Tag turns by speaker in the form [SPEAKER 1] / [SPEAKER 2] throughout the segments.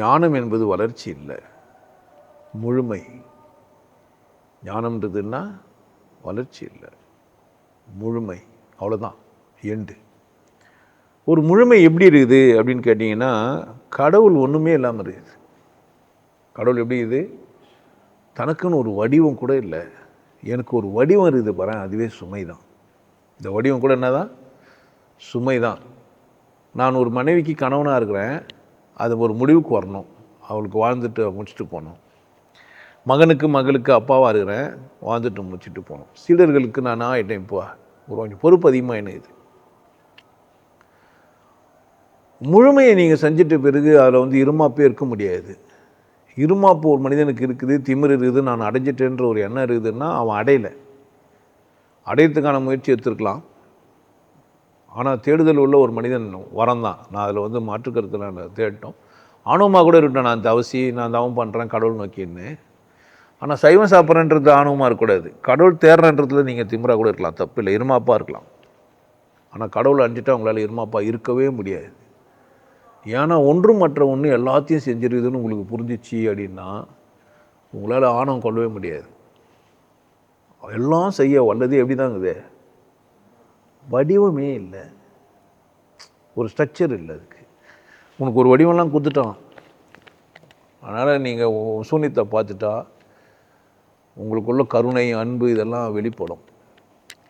[SPEAKER 1] ஞானம் என்பது வளர்ச்சி இல்லை. முழுமை. ஞானம்ன்றதுன்னா வளர்ச்சி இல்லை. முழுமை. அவ்வளோதான் எண்டு ஒரு முழுமை எப்படி இருக்குது அப்படின்னு கேட்டிங்கன்னா கடவுள் ஒன்றுமே இல்லாமல் இருக்குது. கடவுள் எப்படி இருக்குது? தனக்குன்னு ஒரு வடிவம் கூட இல்லை. எனக்கு ஒரு வடிவம் இருக்குது பாரு அதுவே சுமை தான் இந்த வடிவம் கூட என்ன தான் சுமை தான் நான் ஒரு மனைவிக்கு கணவனாக இருக்கிறேன். அது ஒரு முடிவுக்கு வரணும். அவளுக்கு வாழ்ந்துட்டு முடிச்சுட்டு போகணும். மகனுக்கு மகளுக்கு அப்பாவாக இருக்கிறேன். வாழ்ந்துட்டு முடிச்சுட்டு போகணும். சீடர்களுக்கு நான் ஆகிட்டேன் இப்போ ஒரு கொஞ்சம் பொறுப்பு அதிகமாக என்ன இது? முழுமையை நீங்கள் செஞ்சிட்ட பிறகு அதில் வந்து இருமாப்பே இருக்க முடியாது. இருமாப்பு ஒரு மனிதனுக்கு இருக்குது திமிர் இருக்குது நான் அடைஞ்சிட்டேன்ற ஒரு எண்ணம் இருக்குதுன்னா அவன் அடையலை. அடையிறதுக்கான முயற்சி எடுத்துருக்கலாம். ஆனால் தேடுதல் உள்ள ஒரு மனிதன் வரம் தான் நான் அதில் வந்து மாற்றுக்கருத்து நான் தேடிட்டோம் ஆணவமாக கூட இருக்கட்டும் நான் தவசி நான் தவம் பண்ணுறேன் கடவுள் நோக்கின்னு. ஆனால் சைவம் சாப்பிட்றன்றது ஆணவமாக இருக்கக்கூடாது. கடவுள் தேடுறன்றதுல நீங்கள் திமிரா கூட இருக்கலாம். தப்பு இல்லை. இருமாப்பாக இருக்கலாம். ஆனால் கடவுள் அஞ்சிட்டா உங்களால் இருமாப்பாக இருக்கவே முடியாது. ஏன்னா ஒன்றும் மற்ற ஒன்று எல்லாத்தையும் செஞ்சிருக்குதுன்னு உங்களுக்கு புரிஞ்சிச்சு அப்படின்னா உங்களால் ஆணவம் கொள்ளவே முடியாது. எல்லாம் செய்ய வல்லது எப்படி தாங்குது வடிவமே இல்லை. ஒரு ஸ்ட்ரக்சர் இல்லை அதுக்கு. உனக்கு ஒரு வடிவம்லாம் கொடுத்துட்டான். அதனால் நீங்கள் சூன்யத்தை பார்த்துட்டா உங்களுக்குள்ள கருணை அன்பு இதெல்லாம் வெளிப்படும்.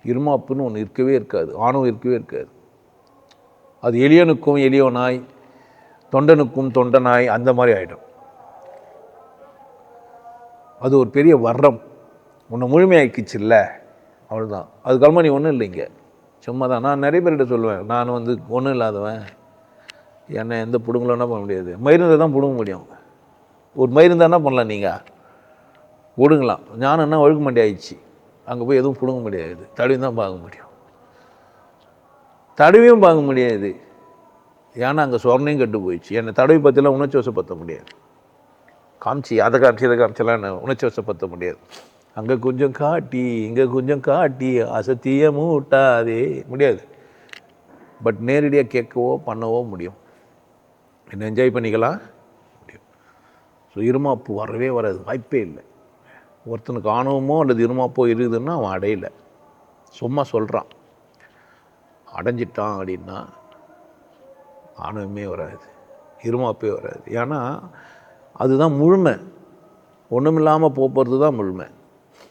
[SPEAKER 1] இருமாப்புன்னு ஒன்று இருக்கவே இருக்காது. ஆணவம் இருக்கவே இருக்காது. அது எளியனுக்கும் எளியவனாய் தொண்டனுக்கும் தொண்டனாய் அந்த மாதிரி ஆகிடும் அது ஒரு பெரிய வர்றம். உன்னை முழுமையாக்கிச்சு இல்லை அவ்வளோதான் அதுக்கப்புறமா நீ ஒன்றும் இல்லைங்க. சும்மா தான் நான் நிறைய பேர்கிட்ட சொல்லுவேன் நான் வந்து ஒன்றும் இல்லாதவன். என்னை எந்த பிடுங்கலும் என்ன பண்ண முடியாது. மயிருந்து தான் பிடுங்க முடியும். ஒரு மயிருந்து என்ன பண்ணலாம் நீங்கள் நானும் என்ன ஒழுக்க மாட்டி ஆயிடுச்சு. அங்கே போய் எதுவும் பிடுங்க முடியாது. தடவி தான் பார்க்க முடியும். தடவியும் பார்க்க முடியாது. ஏன்னா அங்கே சொர்ணையும் கெட்டு போயிடுச்சு. என்னை தடவி பற்றிலாம் உணர்ச்சி வசப்படுத்த முடியாது. காமிச்சு அதை காமிச்சி இதை காமிச்செல்லாம் என்ன உணர்ச்சி வசப்படுத்த முடியாது. அங்கே கொஞ்சம் காட்டி இங்கே கொஞ்சம் காட்டி அசத்திய மூட்டாதே. முடியாது. பட் நேரடியாக கேட்கவோ பண்ணவோ முடியும். என்ன என்ஜாய் பண்ணிக்கலாம்? முடியும். ஸோ இருமாப்பு வரவே வராது. வாய்ப்பே இல்லை. ஒருத்தனுக்கு ஆணவமோ அல்லது இருமாப்போ இருக்குதுன்னா அவன் அடையலை. சும்மா சொல்கிறான் அடைஞ்சிட்டான் அப்படின்னா ஆணவமே வராது. இருமாப்பே வராது. ஏன்னா அதுதான் முழுமை. ஒன்றுமில்லாமல் போகிறது தான் முழுமை.